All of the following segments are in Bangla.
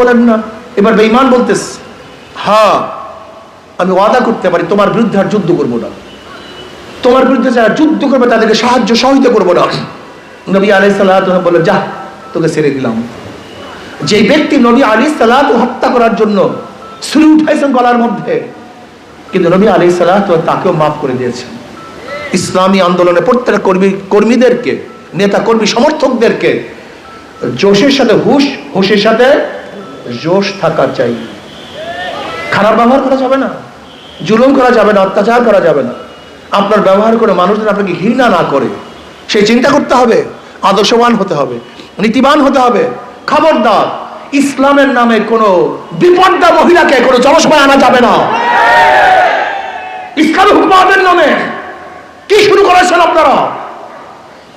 বলেন না। এবার বেঈমান বলতেস হ্যাঁ আমি ওয়াদা করতে পারি, তোমার বিরুদ্ধে আর যুদ্ধ করব না। তোমার বিরুদ্ধে যারা যুদ্ধ করবে, তাদেরকে সাহায্য সহায়তা করব না। নবী আলাই সাল্লাহ বলে যা তোকে ছেড়ে দিলাম। যে ব্যক্তি নবী আলী সালাত হত্যা করার জন্য শুরু উঠাইছেন গলার মধ্যে, কিন্তু নবী আলী সালাত তাকেও মাফ করে দিয়েছেন। ইসলামী আন্দোলনে প্রত্যেকটা কর্মী, কর্মীদেরকে, নেতা কর্মী সমর্থকদেরকে, জোশের সাথে হুশ, হুশের সাথে জোশ থাকা চাই। খারাপ ব্যবহার করা যাবে না। জুলুম করা যাবে না, অত্যাচার করা যাবে না। আপনার ব্যবহার করে মানুষদের আপনাকে ঘৃণা না করে। সেই চিন্তা করতে হবে, আদর্শবান হতে হবে, নীতিবান হতে হবে। খবরদার, ইসলামের নামে কোনো বিপদা মহিলাকে কোনো জনসভায় আনা যাবে না। ইসলামী হুকুমাতের নামে কি শুরু করেছেন আপনারা?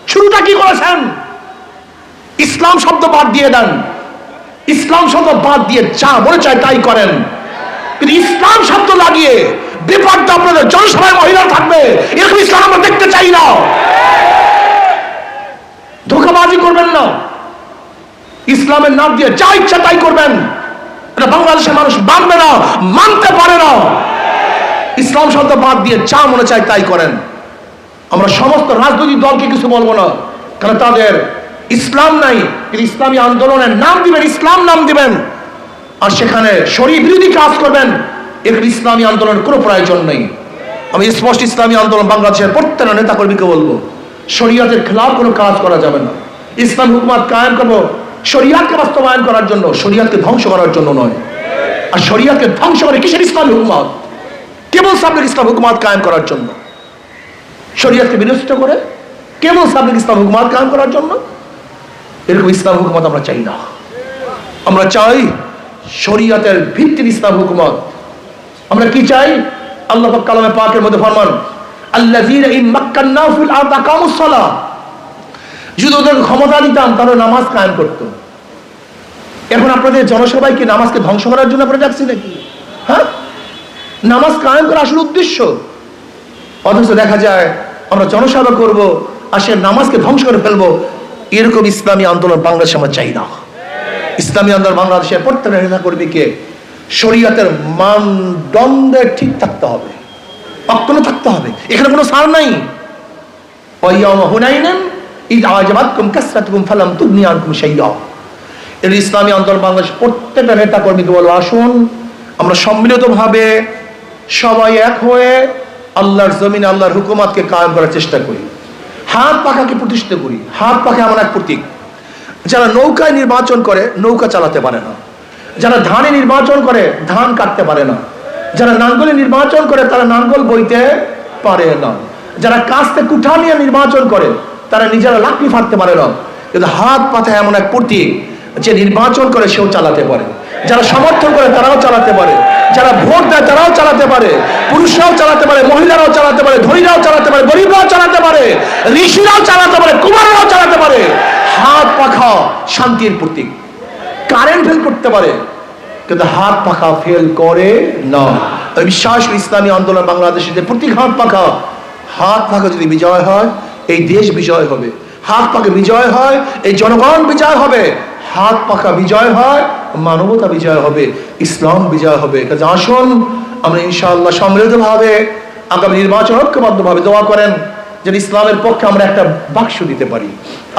শুরুটা কি করেছেন? ইসলাম শব্দ বাদ দিয়ে দেন। ইসলাম শব্দ বাদ দিয়ে যা মনে চায় তাই করেন। কিন্তু ইসলাম শব্দ লাগিয়ে বিপদটা আপনাদের জনসভায় মহিলা থাকবে, এরকম ইসলাম আমরা দেখতে চাই না। ধোকাবাজি করবেন না। ইসলামের নাম দিয়ে যা ইচ্ছা তাই করবেন। এটা বাংলাদেশের মানুষ মানবে না, মানতে পারে না। ইসলাম শব্দ বাদ দিয়ে যা মনে চায় তাই করেন। আমরা সমস্ত রাজনৈতিক দলকে কিছু বলব না কারণ তাদের ইসলাম নাই কিন্তু ইসলামী আন্দোলনের নাম দিবেন, ইসলাম নাম দিবেন। আর সেখানে শরীর বিরোধী কাজ করবেন এখানে ইসলামী আন্দোলনের কোনো প্রয়োজন নেই। আমি স্পষ্ট ইসলামী আন্দোলন বাংলাদেশের প্রত্যেকটা নেতা কর্মীকে বলব, শরীয়তের খেলাফ কোনো কাজ করা যাবে না। ইসলাম হুকুমাত কায়েম করব, শরিয়াতকে বাস্তবায়ন করার জন্য, শরিয়াতকে ধ্বংস করার জন্য নয়। আর শরিয়াতকে ধ্বংস করে কিসের ইসলাম হুকুমাত? কেবল সাবলিক ইসলাম হুকুমাত কায়েম করার জন্য। শরিয়াতকে বিনষ্ট করে, কেবল সাবলিক ইসলাম হুকুমাত কায়েম করার জন্য। এরকম ইসলাম হুকুমত আমরা চাই না। আমরা চাই শরিয়াতের ভিত্তির ইসলাম হুকুমত। আমরা কি চাই? আল্লাহ কালামে পাকের মধ্যে ফরমান যদি ওদের ক্ষমতা দিতাম তাহলে নামাজ কায়েম করত এখন আপনাদের জনসভায় কি নামাজকে ধ্বংস করার জন্য আপনারা যাচ্ছি নাকি? হ্যাঁ? নামাজ কায়েম করা আসলে উদ্দেশ্য? অথচ দেখা যায়, আমরা জনসভা করব আর সে নামাজকে ধ্বংস করে ফেলব এরকম ইসলামী আন্দোলন বাংলাদেশে আমরা চাই না ইসলামী আন্দোলন বাংলাদেশের প্রত্যেকটা নেতা কর্মীকে শরীয়তের মানদণ্ডে ঠিক থাকতে হবে। অক্ষুণ্ণ থাকতে হবে। এখানে কোনো সার নাই। ইসলামী আন্দোলন বাংলাদেশ প্রত্যেকটা নেতা কর্মীকে বলব আসুন, আমরা সম্মিলিতভাবে সবাই এক হয়ে আল্লাহর জমিন, আল্লাহর হুকুমাতকে কায়েম করার চেষ্টা করি। হাত পাখাকে প্রতিষ্ঠিত করি। হাত পাখা এমন এক প্রতীক। যারা নৌকায় নির্বাচন করে, নৌকা চালাতে পারে না। যারা ধানে নির্বাচন করে, ধান কাটতে পারে না। যারা নাঙ্গলে নির্বাচন করে, তারা নাঙ্গল বইতে পারে না। যারা কাস্তে কুঠা নিয়ে নির্বাচন করে, তারা নিজেরা লাকড়ি ফাটতে পারে না। কিন্তু হাত পাথা এমন এক প্রতীক যে নির্বাচন করে, সেও চালাতে পারে। যারা সমর্থন করে, তারাও চালাতে পারে। যারা ভোট দেয়, তারাও চালাতে পারে। পুরুষরাও চালাতে পারে, মহিলারাও চালাতে পারে, ধনীরাও চালাতে পারে, গরিবরাও চালাতে পারে, ঋষিরাও চালাতে পারে, কুমাররাও চালাতে পারে। হাত পাখা শান্তির প্রতীক। কারেন্ট ফেল করতে পারে, কিন্তু হাত পাখা ফেল করে না। বিশ্বাস ইসলামী আন্দোলন বাংলাদেশে প্রতীক হাত পাখা হাত পাখা যদি বিজয় হয়, এই দেশ বিজয় হবে। হাত পাখা বিজয় হয়, এই জনগণ বিজয় হবে। হাত পাখা বিজয় হয়, মানবতা বিজয় হবে, ইসলাম বিজয় হবে। কাজে আসুন আমরা ইনশাআল্লাহ সম্মিলিতভাবে আগামী নির্বাচন ঐক্যবদ্ধভাবে দোয়া করেন যেন ইসলামের পক্ষে আমরা একটা বাক্স দিতে পারি।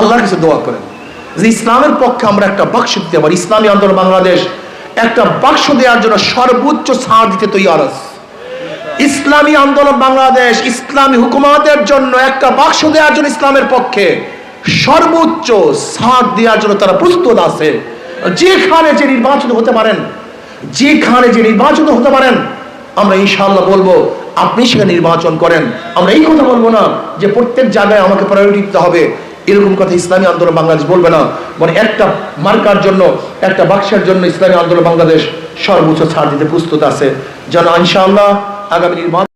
আল্লাহর কাছে দোয়া করেন যে ইসলামের পক্ষে আমরা একটা বাক্স দিতে পারি। ইসলামী আন্দোলন বাংলাদেশ একটা বাক্স দেওয়ার জন্য সর্বোচ্চ ছাড় দিতে আছে। ইসলামী আন্দোলন বাংলাদেশ ইসলামী হুকুমাতের জন্য একটা বাক্স দেওয়ার জন্য ইসলামের পক্ষে সর্বোচ্চ ছাড় দেওয়ার জন্য তারা প্রস্তুত আছে। যেখানে যে নির্বাচিত হতে পারেন, যেখানে যে নির্বাচিত হতে পারেন আমরা ইনশাল্লাহ বলব, আপনি সেখানে নির্বাচন করেন। আমরা এই কথা বলব না যে প্রত্যেক জায়গায় আমাকে প্রায়োরিটি দিতে হবে। এরকম কথা ইসলামী আন্দোলন বাংলাদেশ বলবে না। মানে একটা মার্কার জন্য, একটা বাক্সের জন্য ইসলামী আন্দোলন বাংলাদেশ সর্বোচ্চ ছাড় দিতে প্রস্তুত আছে। যেন ইনশাআল্লাহ আগামী নির্বাচন